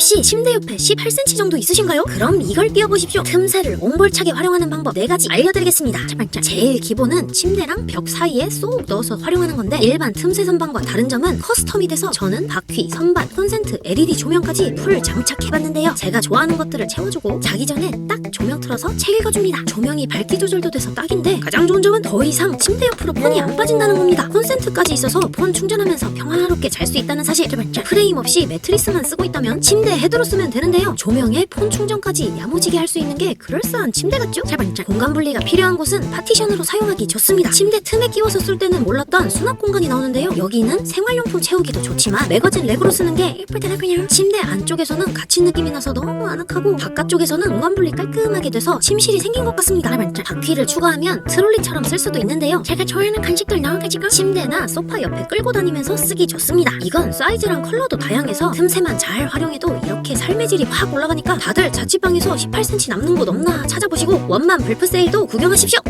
혹시 침대 옆에 18cm 정도 있으신가요? 그럼 이걸 끼워보십시오. 틈새를 옹볼차게 활용하는 방법 4가지 알려드리겠습니다. 첫 번째, 제일 기본은 침대랑 벽 사이에 쏙 넣어서 활용하는 건데 일반 틈새 선반과 다른 점은 커스텀이 돼서 저는 바퀴, 선반, 콘센트, LED 조명까지 풀 장착해봤는데요. 제가 좋아하는 것들을 채워주고 자기 전에 딱 조명 틀어서 책 읽어줍니다. 조명이 밝기 조절도 돼서 딱인데 가장 좋은 점은 더 이상 침대 옆으로 폰이 안 빠진다는 겁니다. 콘센트까지 있어서 폰 충전하면서 평화롭게 잘 수 있다는 사실. 두 번째, 프레임 없이 매트리스만 쓰고 있다면 침대 헤드로 쓰면 되는데요. 조명에 폰 충전까지 야무지게 할 수 있는 게 그럴싸한 침대 같죠? 세 번째, 공간 분리가 필요한 곳은 파티션으로 사용하기 좋습니다. 침대 틈에 끼워서 쓸 때는 몰랐던 수납 공간이 나오는데요. 여기는 생활용품 채우기도 좋지만 매거진 렉으로 쓰는 게 예쁘더라고요. 침대 안쪽에서는 갇힌 느낌이 나서 너무 아늑하고 바깥쪽에서는 공간 분리 깔끔하게 돼서 침실이 생긴 것 같습니다. 세 번째, 바퀴를 추가하면 트롤리처럼 쓸 수도 있는데요. 제가 좋아하는 간식들 넣어가지고 침대나 소파 옆에 끌고 다니면서 쓰기 좋습니다. 이건 사이즈랑 컬러도 다양해서 틈새만 잘 활용해도 이렇게 삶의 질이 확 올라가니까 다들 자취방에서 18cm 남는 곳 없나 찾아보시고 원만 불프 세일도 구경하십시오.